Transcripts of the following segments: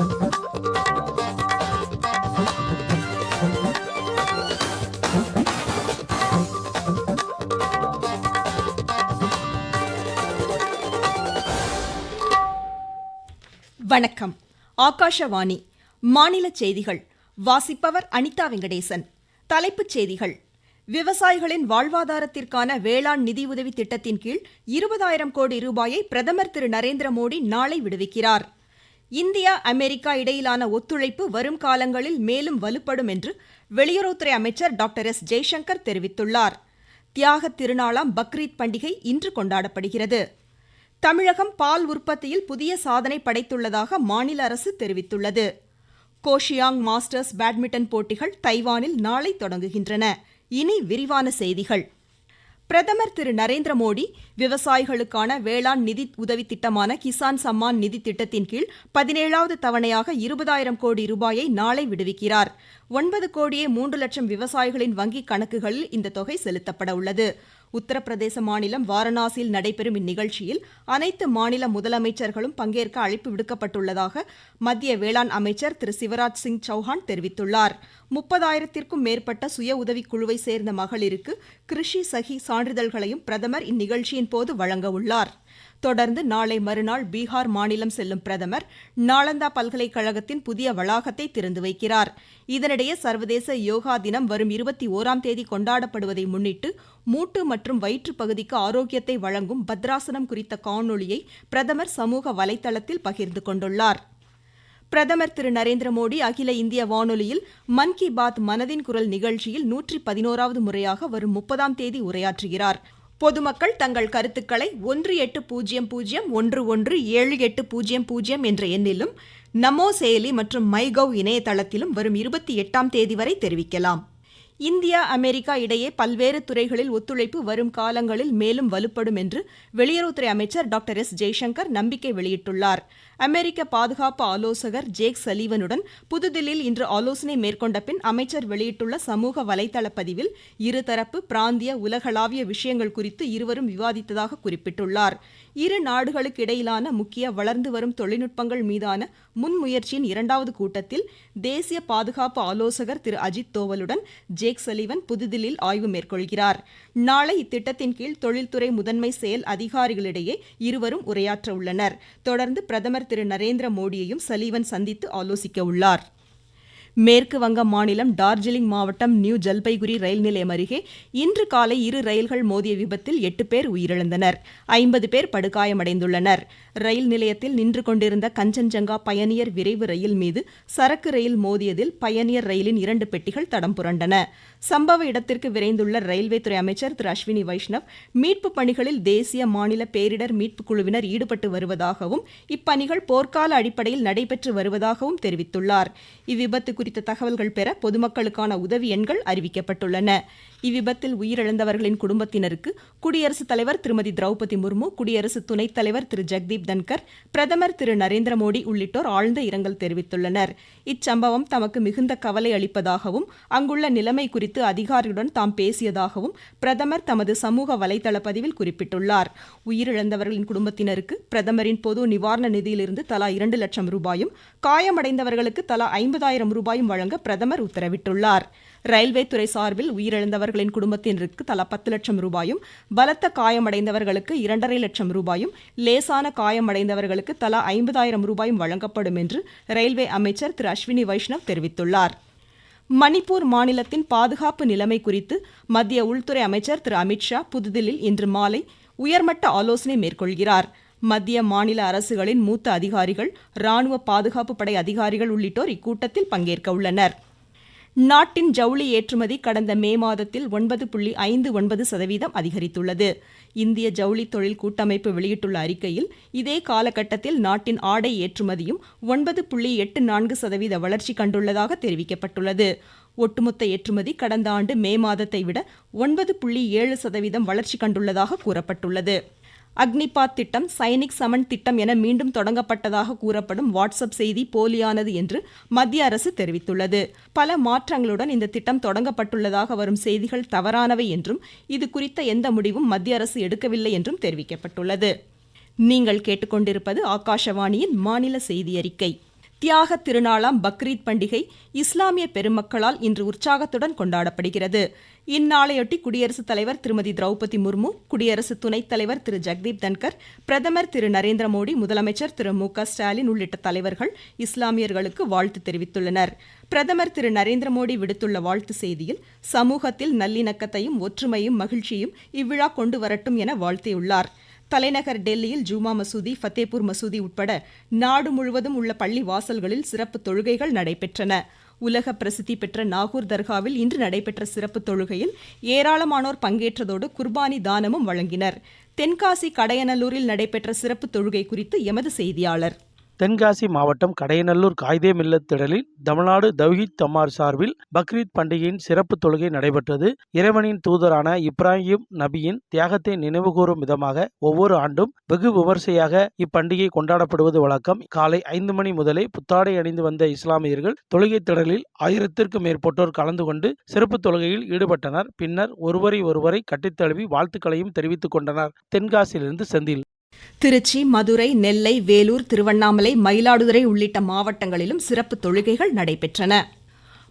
வணக்கம். ஆகாஷவாணி. மாநில செய்திகள். வாசிப்பவர் அனிதா வெங்கடேசன். தலைப்புச் செய்திகள். விவசாயிகளின் வாழ்வாதாரத்திற்கான வேளாண் நிதியுதவி திட்டத்தின் கீழ் இருபதாயிரம் கோடி ரூபாயை பிரதமர் திரு நரேந்திர மோடி நாளை விடுவிக்கிறார். இந்தியா அமெரிக்கா இடையிலான ஒத்துழைப்பு வரும் காலங்களில் மேலும் வலுப்படும் என்று வெளியுறவுத்துறை அமைச்சர் டாக்டர் எஸ். ஜெய்சங்கர் தெரிவித்துள்ளார். தியாகத் திருநாளாம் பக்ரீத் பண்டிகை இன்று கொண்டாடப்படுகிறது. தமிழகம் பால் உற்பத்தியில் புதிய சாதனை படைத்துள்ளதாக மாநில அரசு தெரிவித்துள்ளது. கோஷியாங் மாஸ்டர்ஸ் பேட்மிண்டன் போட்டிகள் தைவானில் நாளை தொடங்குகின்றன. இனி விரிவான செய்திகள். பிரதமர் திரு நரேந்திர மோடி விவசாயிகளுக்கான வேளாண் நிதி உதவி திட்டமான கிசான் சம்மான் நிதி திட்டத்தின் கீழ் பதினேழாவது தவணையாக இருபதாயிரம் கோடி ரூபாயை நாளை விடுவிக்கிறார். ஒன்பது கோடியே மூன்று லட்சம் விவசாயிகளின் வங்கிக் கணக்குகளில் இந்த தொகை செலுத்தப்பட உள்ளது. உத்தரப்பிரதேச மாநிலம் வாரணாசியில் நடைபெறும் இந்நிகழ்ச்சியில் அனைத்து மாநில முதலமைச்சர்களும் பங்கேற்க அழைப்பு விடுக்கப்பட்டுள்ளதாக மத்திய வேளாண் அமைச்சர் திரு சிவராஜ் சிங் சௌஹான் தெரிவித்துள்ளார். முப்பதாயிரத்திற்கும் மேற்பட்ட சுய உதவிக் குழுவை சேர்ந்த மகளிருக்கு கிருஷி சகி சான்றிதழ்களையும் பிரதமர் இந்நிகழ்ச்சியின் போது வழங்க உள்ளாா் தொடர்ந்து நாளை மறுநாள் பீகார் மாநிலம் செல்லும் பிரதமர் நாளந்தா பல்கலைக்கழகத்தின் புதிய வளாகத்தை திறந்து வைக்கிறார். இதனிடையே சர்வதேச யோகா தினம் வரும் இருபத்தி ஓராம் தேதி கொண்டாடப்படுவதை முன்னிட்டு மூட்டு மற்றும் வயிற்று பகுதிக்கு ஆரோக்கியத்தை வழங்கும் பத்ராசனம் குறித்த காணொளியை பிரதமர் சமூக வலைதளத்தில் பகிர்ந்து கொண்டுள்ளார். பிரதமர் திரு நரேந்திர மோடி அகில இந்திய வானொலியில் மன் கி பாத் மனதின் குரல் நிகழ்ச்சியில் நூற்றி பதினோராவது முறையாக வரும் முப்பதாம் தேதி உரையாற்றுகிறார். பொதுமக்கள் தங்கள் கருத்துக்களை ஒன்று எட்டு பூஜ்ஜியம் பூஜ்ஜியம் ஒன்று ஒன்று ஏழு எட்டு பூஜ்ஜியம் பூஜ்ஜியம் என்ற எண்ணிலும் நமோ செயலி மற்றும் மைகவ் இணையதளத்திலும் வரும் இருபத்தி எட்டாம் தேதி வரை தெரிவிக்கலாம். இந்தியா அமெரிக்கா இடையே பல்வேறு துறைகளில் ஒத்துழைப்பு வரும் காலங்களில் மேலும் வலுப்படும் என்று வெளியுறவுத்துறை அமைச்சர் டாக்டர் எஸ் ஜெய்சங்கர் நம்பிக்கை வெளியிட்டுள்ளார். அமெரிக்க பாதுகாப்பு ஆலோசகர் ஜேக் சலீவனுடன் புதுதில்லியில் இன்று ஆலோசனை மேற்கொண்ட பின் அமைச்சர் வெளியிட்டுள்ள சமூக வலைதள பதிவில் இருதரப்பு பிராந்திய உலகளாவிய விஷயங்கள் குறித்து இருவரும் விவாதித்ததாக குறிப்பிட்டுள்ளார். இரு நாடுகளுக்கு இடையிலான முக்கிய வளர்ந்து வரும் தொழில்நுட்பங்கள் மீதான முன்முயற்சியின் இரண்டாவது கூட்டத்தில் தேசிய பாதுகாப்பு ஆலோசகர் திரு அஜித் தோவலுடன் ஜேக் சலீவன் புதுதில்லியில் ஆய்வு மேற்கொள்கிறார். நாளை இத்திட்டத்தின் கீழ் தொழில்துறை முதன்மை செயல் அதிகாரிகளிடையே இருவரும் உரையாற்ற உள்ளனர் தொடர்ந்து பிரதமர் திரு நரேந்திர மோடியையும் சலீவன் சந்தித்து ஆலோசிக்க உள்ளார் மேற்கு வங்க மாநிலம் டார்ஜிலிங் மாவட்டம் நியூ ஜல்பைகுரி ரயில் நிலையம் அருகே இன்று காலை இரு ரயில்கள் மோதிய விபத்தில் எட்டு பேர் உயிரிழந்தனர். ஐம்பது பேர் படுகாயமடைந்துள்ளனர். ரயில் நிலையத்தில் நின்று கொண்டிருந்த கஞ்சன்ஜங்கா பயணியர் விரைவு ரயில் மீது சரக்கு ரயில் மோதியதில் பயணியர் ரயிலின் இரண்டு பெட்டிகள் தடம் புரண்டன. சம்பவ இடத்திற்கு விரைந்துள்ள ரயில்வே துறை அமைச்சர் திரு அஸ்வினி வைஷ்ணவ் மீட்பு பணிகளில் தேசிய மாநில பேரிடர் மீட்புக் குழுவினர் ஈடுபட்டு வருவதாகவும் இப்பணிகள் போர்க்கால அடிப்படையில் நடைபெற்று வருவதாகவும் தெரிவித்துள்ளார். இவ்விபத்து தகவல்கள் பெற பொதுமக்களுக்கான உதவி எண்கள் அறிவிக்கப்பட்டுள்ளன. இவ்விபத்தில் உயிரிழந்தவர்களின் குடும்பத்தினருக்கு குடியரசுத் தலைவர் திருமதி திரௌபதி முர்மு குடியரசு துணைத் தலைவர் திரு ஜெக்தீப் தன்கர் பிரதமர் திரு நரேந்திர மோடி உள்ளிட்டோர் ஆழ்ந்த இரங்கல் தெரிவித்துள்ளனர். இச்சம்பவம் தமக்கு மிகுந்த கவலை அளிப்பதாகவும் அங்குள்ள நிலைமை குறித்து அதிகாரியுடன் தாம் பேசியதாகவும் பிரதமர் தமது சமூக வலைதள பதிவில் குறிப்பிட்டுள்ளார். உயிரிழந்தவர்களின் குடும்பத்தினருக்கு பிரதமரின் பொது நிவாரண நிதியிலிருந்து தலா இரண்டு லட்சம் ரூபாயும் காயமடைந்தவர்களுக்கு தலா ஐம்பதாயிரம் ரூபாயும் வழங்க பிரதமர் உத்தரவிட்டுள்ளார். ரயில்வே துறை சார்பில் உயிரிழந்தவர்களின் குடும்பத்தினருக்கு தலா பத்து லட்சம் ரூபாயும் பலத்த காயமடைந்தவர்களுக்கு இரண்டரை லட்சம் ரூபாயும் லேசான காயமடைந்தவர்களுக்கு தலா ஐம்பதாயிரம் ரூபாயும் வழங்கப்படும் என்று ரயில்வே அமைச்சர் திரு அஸ்வினி வைஷ்ணவ் தெரிவித்துள்ளார். மணிப்பூர் மாநிலத்தின் பாதுகாப்பு நிலைமை குறித்து மத்திய உள்துறை அமைச்சர் திரு அமித்ஷா புதுதில்லியில் இன்று மாலை உயர்மட்ட ஆலோசனை மேற்கொள்கிறார். மத்திய மாநில அரசுகளின் மூத்த அதிகாரிகள் ராணுவ பாதுகாப்பு படை அதிகாரிகள் உள்ளிட்டோர் இக்கூட்டத்தில் பங்கேற்க உள்ளனா் நாட்டின் ஜவுளி ஏற்றுமதி கடந்த மே மாதத்தில் ஒன்பது புள்ளி ஐந்து ஒன்பது சதவீதம் அதிகரித்துள்ளது. இந்திய ஜவுளி தொழில் கூட்டமைப்பு வெளியிட்டுள்ள அறிக்கையில் இதே காலகட்டத்தில் நாட்டின் ஆடை ஏற்றுமதியும் ஒன்பது புள்ளி எட்டு நான்கு சதவீத வளர்ச்சி கண்டுள்ளதாக தெரிவிக்கப்பட்டுள்ளது. ஒட்டுமொத்த ஏற்றுமதி கடந்த ஆண்டு மே மாதத்தை விட ஒன்பது புள்ளி ஏழு சதவீதம் வளர்ச்சி கண்டுள்ளதாக கூறப்பட்டுள்ளது. அக்னிபாத் திட்டம் சைனிக் சமன் திட்டம் என மீண்டும் தொடங்கப்பட்டதாக கூறப்படும் வாட்ஸ்அப் செய்தி போலியானது என்று மத்திய அரசு தெரிவித்துள்ளது. பல மாற்றங்களுடன் இந்த திட்டம் தொடங்கப்பட்டுள்ளதாக வரும் செய்திகள் தவறானவை என்றும் இது குறித்த எந்த முடிவும் மத்திய அரசு எடுக்கவில்லை என்றும் தெரிவிக்கப்பட்டுள்ளது. நீங்கள் கேட்டுக்கொண்டிருப்பது ஆகாஷவாணியின் மாநில செய்தி அறிக்கை. தியாக திருநாளாம் பக்ரீத் பண்டிகை இஸ்லாமிய பெருமக்களால் இன்று உற்சாகத்துடன் கொண்டாடப்படுகிறது. இந்நாளையொட்டி குடியரசுத் தலைவர் திருமதி திரௌபதி முர்மு குடியரசு துணைத் தலைவர் திரு ஜெக்தீப் தன்கர் பிரதமர் திரு நரேந்திர மோடி முதலமைச்சர் திரு மு க ஸ்டாலின் உள்ளிட்ட தலைவர்கள் இஸ்லாமியர்களுக்கு வாழ்த்து தெரிவித்துள்ளனர். பிரதமர் திரு நரேந்திர மோடி விடுத்துள்ள வாழ்த்து செய்தியில் சமூகத்தில் நல்லிணக்கத்தையும் ஒற்றுமையும் மகிழ்ச்சியும் இவ்விழா கொண்டு வரட்டும் என வாழ்த்தியுள்ளார். தலைநகர் டெல்லியில் ஜூமா மசூதி ஃபத்தேபூர் மசூதி உட்பட நாடு முழுவதும் உள்ள பள்ளி வாசல்களில் சிறப்பு தொழுகைகள் நடைபெற்றன. உலக பிரசித்தி பெற்ற நாகூர் தர்காவில் இன்று நடைபெற்ற சிறப்பு தொழுகையில் ஏராளமானோர் பங்கேற்றதோடு குர்பானி தானமும் வழங்கினர். தென்காசி கடையநல்லூரில் நடைபெற்ற சிறப்பு தொழுகை குறித்து எமது செய்தியாளர். தென்காசி மாவட்டம் கடையநல்லூர் காய்தே மில்லத் திடலில் தமிழ்நாடு தவ்ஹீத் தமார் சார்பில் பக்ரீத் பண்டிகையின் சிறப்பு தொழுகை நடைபெற்றது. இறைவனின் தூதரான இப்ராஹிம் நபியின் தியாகத்தை நினைவுகூரும் விதமாக ஒவ்வொரு ஆண்டும் வெகு விமர்சையாக இப்பண்டிகை கொண்டாடப்படுவது வழக்கம். காலை ஐந்து மணி முதலே புத்தாடை அணிந்து வந்த இஸ்லாமியர்கள் தொழுகை திடலில் ஆயிரத்திற்கும் மேற்பட்டோர் கலந்து கொண்டு சிறப்பு தொழுகையில் ஈடுபட்டனர். பின்னர் ஒருவரை ஒருவரை கட்டித்தழுவி வாழ்த்துக்களையும் தெரிவித்துக் கொண்டனர். தென்காசியிலிருந்து செந்தில் திருச்சி மதுரை நெல்லை வேலூர் திருவண்ணாமலை மயிலாடுதுறை உள்ளிட்ட மாவட்டங்களிலும் சிறப்பு தொழுகைகள் நடைபெற்றன.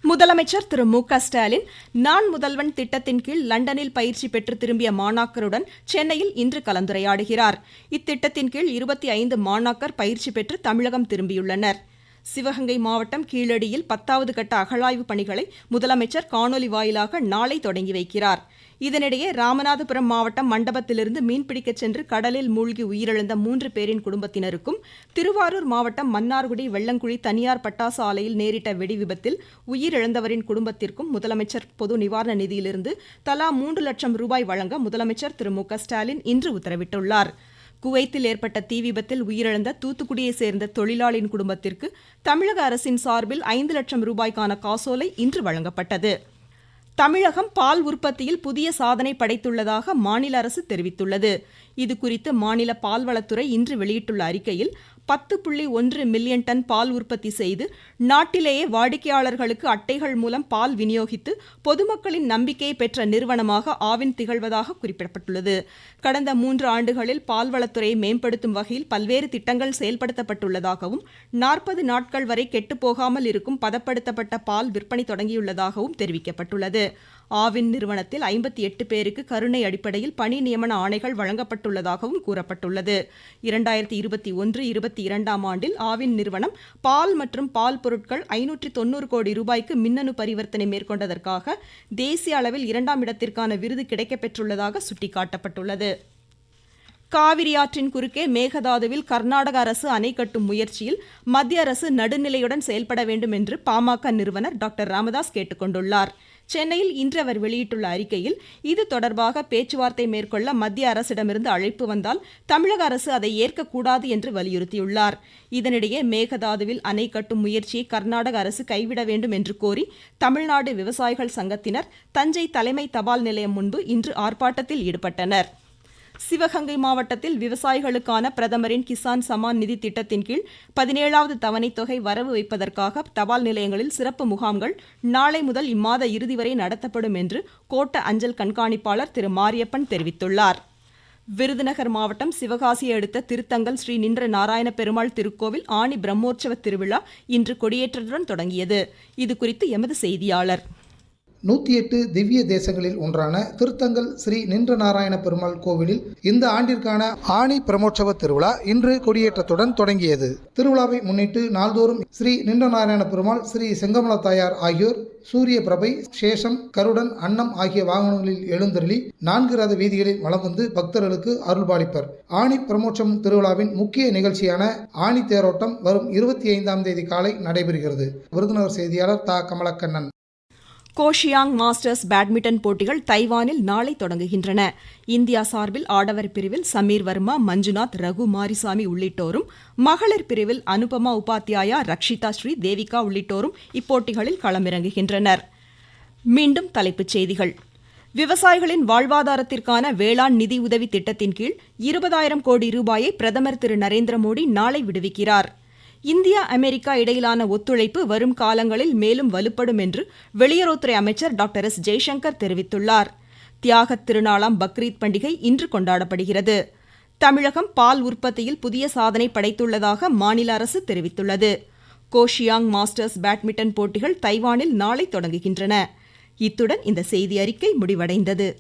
முதலமைச்சர் திரு மு க ஸ்டாலின் நான் முதல்வன் திட்டத்தின் கீழ் லண்டனில் பயிற்சி பெற்று திரும்பிய மாணாக்கருடன் சென்னையில் இன்று கலந்துரையாடுகிறார். இத்திட்டத்தின் கீழ் இருபத்தி ஐந்து மாணாக்கர் பயிற்சி பெற்று தமிழகம் திரும்பியுள்ளனர். சிவகங்கை மாவட்டம் கீழடியில் பத்தாவது கட்ட அகழாய்வு பணிகளை முதலமைச்சர் காணொலி வாயிலாக நாளை தொடங்கி வைக்கிறார். இதனிடையே ராமநாதபுரம் மாவட்டம் மண்டபத்திலிருந்து மீன்பிடிக்கச் சென்று கடலில் மூழ்கி உயிரிழந்த மூன்று பேரின் குடும்பத்தினருக்கும் திருவாரூர் மாவட்டம் மன்னார்குடி வெள்ளங்குழி தனியார் பட்டாசு ஆலையில் நேரிட்ட வெடி விபத்தில் உயிரிழந்தவரின் குடும்பத்திற்கும் முதலமைச்சர் பொது நிவாரண நிதியிலிருந்து தலா மூன்று லட்சம் ரூபாய் வழங்க முதலமைச்சர் திரு மு ஸ்டாலின் இன்று உத்தரவிட்டுள்ளார். குவைத்தில் ஏற்பட்ட தீ விபத்தில் உயிரிழந்த தூத்துக்குடியைச் சேர்ந்த தொழிலாளியின் குடும்பத்திற்கு தமிழக அரசின் சார்பில் ஐந்து லட்சம் ரூபாய்க்கான காசோலை இன்று வழங்கப்பட்டது. தமிழகம் பால் உற்பத்தியில் புதிய சாதனை படைத்துள்ளதாக மாநில அரசு தெரிவித்துள்ளது. இதுகுறித்து மாநில பால்வளத்துறை இன்று வெளியிட்டுள்ள அறிக்கையில் பத்து புள்ளி ஒன்று மில்லியன் டன் பால் உற்பத்தி செய்து நாட்டிலேயே வாடிக்கையாளர்களுக்கு அட்டைகள் மூலம் பால் விநியோகித்து பொதுமக்களின் நம்பிக்கையை பெற்ற நிறுவனமாக ஆவின் திகழ்வதாக குறிப்பிடப்பட்டுள்ளது. கடந்த மூன்று ஆண்டுகளில் பால்வளத்துறையை மேம்படுத்தும் வகையில் பல்வேறு திட்டங்கள் செயல்படுத்தப்பட்டுள்ளதாகவும் நாற்பது நாட்கள் வரை கெட்டுப்போகாமல் இருக்கும் பதப்படுத்தப்பட்ட பால் விற்பனை தொடங்கியுள்ளதாகவும் தெரிவிக்கப்பட்டுள்ளது. ஆவின் நிறுவனத்தில் ஐம்பத்தி எட்டு பேருக்கு கருணை அடிப்படையில் பணி நியமன ஆணைகள் வழங்கப்பட்டுள்ளதாகவும் கூறப்பட்டுள்ளது. இரண்டாயிரத்தி இருபத்தி ஒன்று இருபத்தி இரண்டாம் ஆண்டில் ஆவின் நிறுவனம் பால் மற்றும் பால் பொருட்கள் ஐநூற்றி தொண்ணூறு கோடி ரூபாய்க்கு மின்னணு பரிவர்த்தனை மேற்கொண்டதற்காக தேசிய அளவில் இரண்டாம் இடத்திற்கான விருது கிடைக்கப்பெற்றுள்ளதாக சுட்டிக்காட்டப்பட்டுள்ளது. காவிரி ஆற்றின் குறுக்கே மேகதாதுவில் கர்நாடக அரசு அணை கட்டும் முயற்சியில் மத்திய அரசு நடுநிலையுடன் செயல்பட வேண்டும் என்று பாமக நிறுவனர் டாக்டர் ராமதாஸ் கேட்டுக்கொண்டுள்ளார். சென்னையில் இன்று அவர் வெளியிட்டுள்ள அறிக்கையில் இது தொடர்பாக பேச்சுவார்த்தை மேற்கொள்ள மத்திய அரசிடமிருந்து அழைப்பு வந்தால் தமிழக அரசு அதை ஏற்கக்கூடாது என்று வலியுறுத்தியுள்ளார். இதனிடையே மேகதாதுவில் அணை கட்டும் முயற்சியை கர்நாடக அரசு கைவிட வேண்டும் என்று கோரி தமிழ்நாடு விவசாயிகள் சங்கத்தினர் தஞ்சை தலைமை தபால் நிலையம் முன்பு இன்று ஆர்ப்பாட்டத்தில் ஈடுபட்டனர். சிவகங்கை மாவட்டத்தில் விவசாயிகளுக்கான பிரதமரின் கிசான் சமான் நிதி திட்டத்தின் கீழ் பதினேழாவது தவணைத் தொகை வரவு வைப்பதற்காக தபால் நிலையங்களில் சிறப்பு முகாம்கள் நாளை முதல் இம்மாத இறுதி வரை நடத்தப்படும் என்று கோட்ட அஞ்சல் கண்காணிப்பாளர் திரு மாரியப்பன் தெரிவித்துள்ளார். விருதுநகர் மாவட்டம் சிவகாசியை அடுத்த திருத்தங்கல் ஸ்ரீ நின்ற நாராயண பெருமாள் திருக்கோவில் ஆணி பிரம்மோற்சவ திருவிழா இன்று கொடியேற்றத்துடன் தொடங்கியது. இதுகுறித்து எமது செய்தியாளர். நூற்றி எட்டு திவ்ய தேசங்களில் ஒன்றான திருத்தங்கல் ஸ்ரீ நின்ற நாராயண பெருமாள் கோவிலில் இந்த ஆண்டிற்கான ஆணி பிரமோற்சவ திருவிழா இன்று கொடியேற்றத்துடன் தொடங்கியது. திருவிழாவை முன்னிட்டு நாள்தோறும் ஸ்ரீ நின்ற நாராயண பெருமாள் ஸ்ரீ செங்கமல தாயார் ஆகியோர் சூரிய பிரபை சேஷம் கருடன் அன்னம் ஆகிய வாகனங்களில் எழுந்தருளி நான்கு ரத வீதிகளில் வலம் வந்து பக்தர்களுக்கு அருள்பாலிப்பர். ஆணி பிரமோற்சவம் திருவிழாவின் முக்கிய நிகழ்ச்சியான ஆணி தேரோட்டம் வரும் இருபத்தி ஐந்தாம் தேதி காலை நடைபெறுகிறது. விருதுநகர் செய்தியாளர் தா. கமலக்கண்ணன். கோஷியாங் மாஸ்டர்ஸ் பேட்மிண்டன் போட்டிகள் தைவானில் நாளை தொடங்குகின்றன. இந்தியா சார்பில் ஆடவர் பிரிவில் சமீர் வர்மா மஞ்சுநாத் ரகு மாரிசாமி உள்ளிட்டோரும் மகளிர் பிரிவில் அனுபமா உபாத்தியாயா ரக்ஷிதா ஸ்ரீ தேவிகா உள்ளிட்டோரும் இப்போட்டிகளில் களமிறங்குகின்றனர். மீண்டும் தலைப்புச் செய்திகள். விவசாயிகளின் வாழ்வாதாரத்திற்கான வேளாண் நிதி உதவி திட்டத்தின் கீழ் இருபதாயிரம் கோடி ரூபாயை பிரதமர் திரு நரேந்திர மோடி நாளை விடுவிக்கிறார். இந்தியா அமெரிக்கா இடையிலான ஒத்துழைப்பு வரும் காலங்களில் மேலும் வலுப்படும் என்று வெளியுறவுத்துறை அமைச்சர் டாக்டர் எஸ். ஜெய்சங்கர் தெரிவித்துள்ளார். தியாகத் திருநாளாம் பக்ரீத் பண்டிகை இன்று கொண்டாடப்படுகிறது. தமிழகம் பால் உற்பத்தியில் புதிய சாதனை படைத்துள்ளதாக மாநில அரசு தெரிவித்துள்ளது. கோஷியாங் மாஸ்டர்ஸ் பேட்மிண்டன் போட்டிகள் தைவானில் நாளை தொடங்குகின்றன. இத்துடன் இந்த செய்தி அறிக்கை முடிவடைந்தது.